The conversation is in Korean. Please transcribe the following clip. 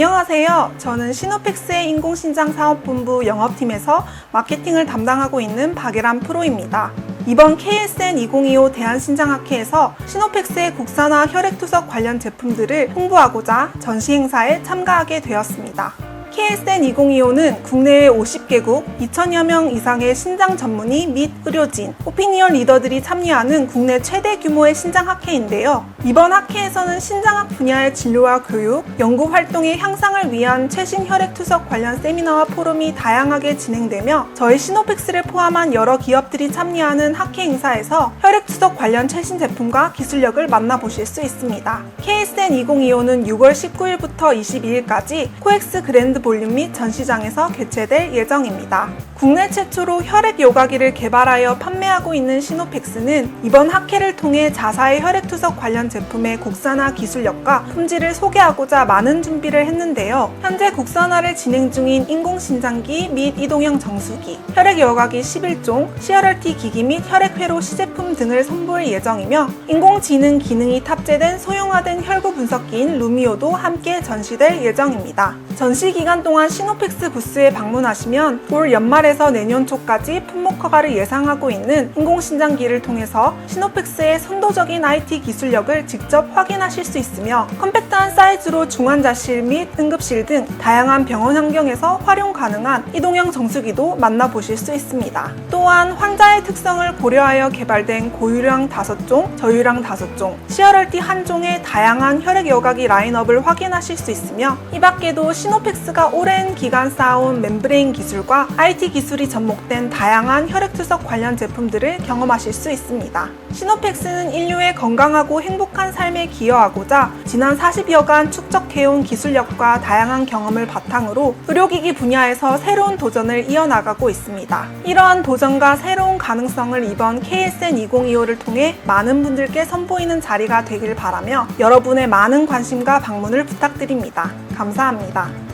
안녕하세요. 저는 시노펙스의 인공신장 사업본부 영업팀에서 마케팅을 담당하고 있는 박예람 프로입니다. 이번 KSN 2025 대한신장학회에서 시노펙스의 국산화 혈액투석 관련 제품들을 홍보하고자 전시 행사에 참가하게 되었습니다. KSN 2025는 국내외 50개국 2천여 명 이상의 신장 전문의 및 의료진, 오피니언 리더들이 참여하는 국내 최대 규모의 신장 학회인데요. 이번 학회에서는 신장학 분야의 진료와 교육, 연구 활동의 향상을 위한 최신 혈액 투석 관련 세미나와 포럼이 다양하게 진행되며 저희 시노펙스를 포함한 여러 기업들이 참여하는 학회 행사에서 혈액 투석 관련 최신 제품과 기술력을 만나보실 수 있습니다. KSN 2025는 6월 19일부터 22일까지 코엑스 그랜드 볼륨 및 전시장에서 개최될 예정입니다. 국내 최초로 혈액 요가기를 개발하여 판매하고 있는 시노펙스는 이번 학회를 통해 자사의 혈액 투석 관련 제품의 국산화 기술력과 품질을 소개하고자 많은 준비를 했는데요. 현재 국산화를 진행 중인 인공신장기 및 이동형 정수기, 혈액 요가기 11종, CRRT 기기 및 혈액회로 시제품 등을 선보일 예정이며 인공지능 기능이 탑재된 소형화된 혈구 분석기인 루미오도 함께 전시될 예정입니다. 전시 기간 동안 시노펙스 부스에 방문하시면 올 연말에서 내년 초까지 품목 허가를 예상하고 있는 인공신장기를 통해서 시노펙스의 선도적인 IT 기술력을 직접 확인하실 수 있으며 컴팩트한 사이즈로 중환자실 및 응급실 등 다양한 병원 환경에서 활용 가능한 이동형 정수기도 만나보실 수 있습니다. 또한 환자의 특성을 고려하여 개발된 고유량 5종, 저유량 5종, CRRT 한 종의 다양한 혈액 여과기 라인업을 확인하실 수 있으며 이 밖에도 시노펙스가 오랜 기간 쌓아온 멤브레인 기술과 IT 기술이 접목된 다양한 혈액 투석 관련 제품들을 경험하실 수 있습니다. 시노펙스는 인류의 건강하고 행복한 삶에 기여하고자 지난 40여간 축적해온 기술력과 다양한 경험을 바탕으로 의료기기 분야에서 새로운 도전을 이어나가고 있습니다. 이러한 도전과 새로운 가능성을 이번 KSN 2025를 통해 많은 분들께 선보이는 자리가 되길 바라며 여러분의 많은 관심과 방문을 부탁드립니다. 감사합니다.